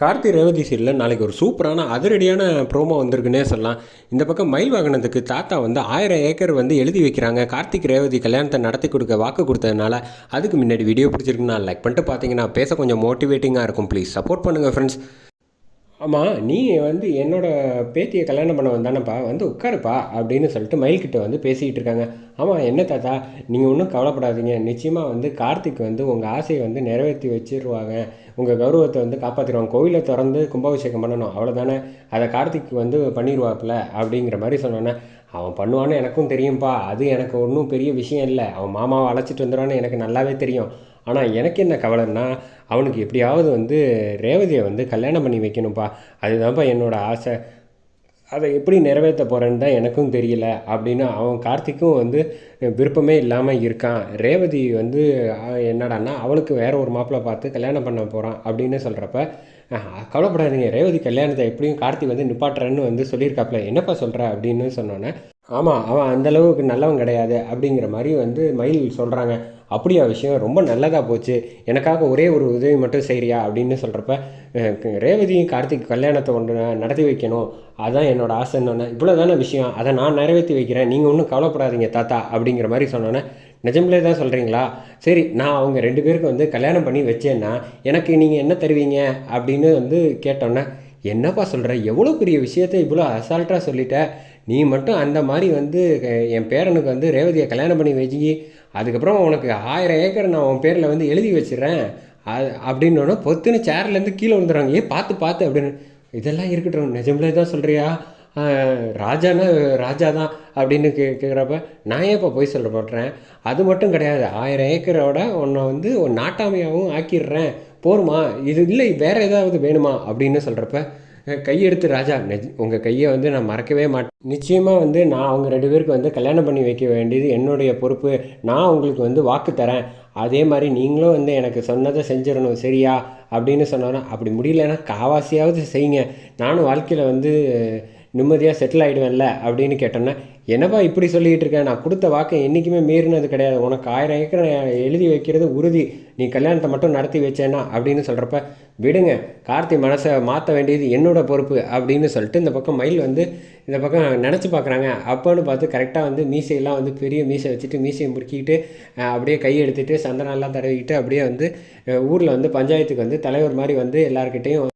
கார்த்தி ரேவதி சீரியலில் நாளைக்கு ஒரு சூப்பரான அதிரடியான ப்ரோமோ வந்திருக்குன்னே சொல்லலாம். இந்த பக்கம் மயில் வாகனத்துக்கு தாத்தா வந்து ஆயிரம் ஏக்கர் வந்து எழுதி வைக்கிறாங்க. கார்த்திக் ரேவதி கல்யாணத்தை நடத்தி கொடுக்க வாக்கு கொடுத்ததுனால அதுக்கு முன்னாடி வீடியோ பிடிச்சிருக்குன்னா லைக் பண்ணிட்டு பார்த்தீங்கன்னா பேச கொஞ்சம் மோட்டிவேட்டிங்காக இருக்கும். ப்ளீஸ் சப்போர்ட் பண்ணுங்கள் ஃப்ரெண்ட்ஸ் ஆமாம் நீ வந்து என்னோட பேத்தியை கல்யாணம் பண்ண வந்தானப்பா வந்து உட்காருப்பா அப்படின்னு சொல்லிட்டு மயில்கிட்ட வந்து பேசிக்கிட்டு இருக்காங்க. ஆமாம் என்ன தாத்தா நீங்கள் ஒன்றும் கவலைப்படாதீங்க. நிச்சயமாக வந்து கார்த்திக் வந்து உங்கள் ஆசையை வந்து நிறைவேற்றி வச்சிருவாங்க. உங்கள் கௌரவத்தை வந்து காப்பாற்றிடுவாங்க கோவிலை திறந்து கும்பாபிஷேகம் பண்ணணும். அவ்வளோதானே அதை கார்த்திக் வந்து பண்ணிடுவாப்புல அப்படிங்கிற மாதிரி சொன்னோன்னே அவன் பண்ணுவான்னு எனக்கும் தெரியும்ப்பா அது எனக்கு ஒன்றும் பெரிய விஷயம் இல்லை. அவன் மாமாவை அழைச்சிட்டு வந்துடுவான்னு எனக்கு நல்லாவே தெரியும். ஆனால் எனக்கு என்ன கவலைன்னா அவனுக்கு எப்படியாவது வந்து ரேவதியை வந்து கல்யாணம் பண்ணி வைக்கணும்ப்பா அதுதான்ப்பா என்னோடய ஆசை. அதை எப்படி நிறைவேற்ற போகிறேன்னு தான் எனக்கும் தெரியல அப்படின்னு அவன் கார்த்திக்கும் வந்து விருப்பமே இல்லாமல் இருக்கான். ரேவதி வந்து என்னடான்னா அவளுக்கு வேற ஒரு மாப்பிள்ளை பார்த்து கல்யாணம் பண்ண போகிறான் அப்படின்னு சொல்கிறப்ப கவலைப்படாதீங்க. ரேவதி கல்யாணத்தை எப்படியும் கார்த்தி வந்து நிப்பாட்டுறேன்னு வந்து சொல்லியிருக்காப்புல. என்னப்பா சொல்கிற அப்படின்னு சொன்னோன்னே ஆமாம் அவன் அந்தளவுக்கு நல்லவன் கிடையாது அப்படிங்கிற மாதிரி வந்து மயில் சொல்கிறாங்க அப்படியா விஷயம்? ரொம்ப நல்லதாக போச்சு. எனக்காக ஒரே ஒரு உதவி மட்டும் செய்கிறியா அப்படின்னு சொல்கிறப்ப ரேவதியும் கார்த்திக் கல்யாணத்தை ஒன்று நடத்தி வைக்கணும். அதான் என்னோட ஆசைன்னு இவ்வளோ தானே விஷயம். அதை நான் நிறைவேற்றி வைக்கிறேன். நீங்கள் ஒன்றும் கவலைப்படாதீங்க தாத்தா அப்படிங்கிற மாதிரி சொன்னோன்னே நிஜம்லே தான் சொல்கிறீங்களா சரி நான் அவங்க ரெண்டு பேருக்கு வந்து கல்யாணம் பண்ணி வச்சேன்னா எனக்கு நீங்கள் என்ன தருவீங்க? அப்படின்னு வந்து கேட்டோன்னே என்னப்பா சொல்கிற எவ்வளோ பெரிய விஷயத்த இவ்வளோ அசால்ட்டாக சொல்லிட்ட? நீ மட்டும் அந்த மாதிரி வந்து என் பேரனுக்கு வந்து ரேவதியை கல்யாணம் பண்ணி வச்சுக்கி அதுக்கப்புறம் உனக்கு ஆயிரம் ஏக்கர் நான் உன் பேரில் வந்து எழுதி வச்சிடுறேன். அது அப்படின்னோடனே பொத்துன்னு சேர்லேருந்து கீழே விழுந்துடுறாங்க. ஏ பார்த்து பார்த்து அப்படின்னு. இதெல்லாம் இருக்கட்டும். நிஜம்லே தான் சொல்கிறியா ராஜானா ராஜா தான் அப்படின்னு கே கேட்குறப்ப நான் ஏன்ப்பா போய் சொல்லப்படுறேன் அது மட்டும் கிடையாது. ஆயிரம் ஏக்கரோட உன்னை வந்து ஒரு நாட்டாமையாகவும் ஆக்கிடுறேன். போருமா? இது இல்லை வேறு ஏதாவது வேணுமா? அப்படின்னு சொல்கிறப்ப கையெடுத்து ராஜா நெஜ் உங்கள் கையை வந்து நான் மறக்கவே மாட்டேன் நிச்சயமாக வந்து நான் அவங்க ரெண்டு பேருக்கு வந்து கல்யாணம் பண்ணி வைக்க வேண்டியது என்னுடைய பொறுப்பு. நான் உங்களுக்கு வந்து வாக்கு தரேன். அதே மாதிரி நீங்களும் வந்து எனக்கு சொன்னதை செஞ்சிடணும் சரியா? அப்படின்னு சொன்னாலும் அப்படி முடியலன்னா காவாசியாவது செய்யுங்க. நானும் வாழ்க்கையில் வந்து நிம்மதியாக செட்டில் ஆகிடுவேன்ல அப்படின்னு கேட்டோன்னே என்னப்பா இப்படி சொல்லிகிட்டு இருக்கேன் நான் கொடுத்த வாக்கை என்றைக்குமே மீறினது கிடையாது. உனக்கு ஆயிரம் ஏக்கர் எழுதி வைக்கிறது உறுதி. நீ கல்யாணத்தை மட்டும் நடத்தி வச்சேன்னா அப்படின்னு சொல்கிறப்ப விடுங்க கார்த்தி மனசை மாற்ற வேண்டியது என்னோட பொறுப்பு அப்படின்னு சொல்லிட்டு இந்த பக்கம் மயில் வந்து இந்த பக்கம் நினச்சி பார்க்குறாங்க அப்போன்னு பார்த்து கரெக்டாக வந்து மீசையெல்லாம் வந்து பெரிய மீசை வச்சுட்டு மீசையை முறுக்கிக்கிட்டு அப்படியே கை எடுத்துகிட்டு சந்தனம்லாம் தடவிக்கிட்டு அப்படியே வந்து ஊரில் வந்து பஞ்சாயத்துக்கு வந்து தலைவர் மாதிரி வந்து எல்லாருக்கிட்டேயும்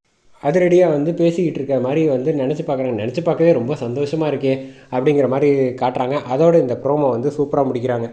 அதிரடியாக வந்து பேசிக்கிட்டு இருக்க மாதிரி வந்து நினச்சி பார்க்குறாங்க. நினச்சி பார்க்கவே ரொம்ப சந்தோஷமாக இருக்கே அப்படிங்கிற மாதிரி காட்டுறாங்க. அதோட இந்த ப்ரோமோ வந்து சூப்பராக முடிக்கிறாங்க.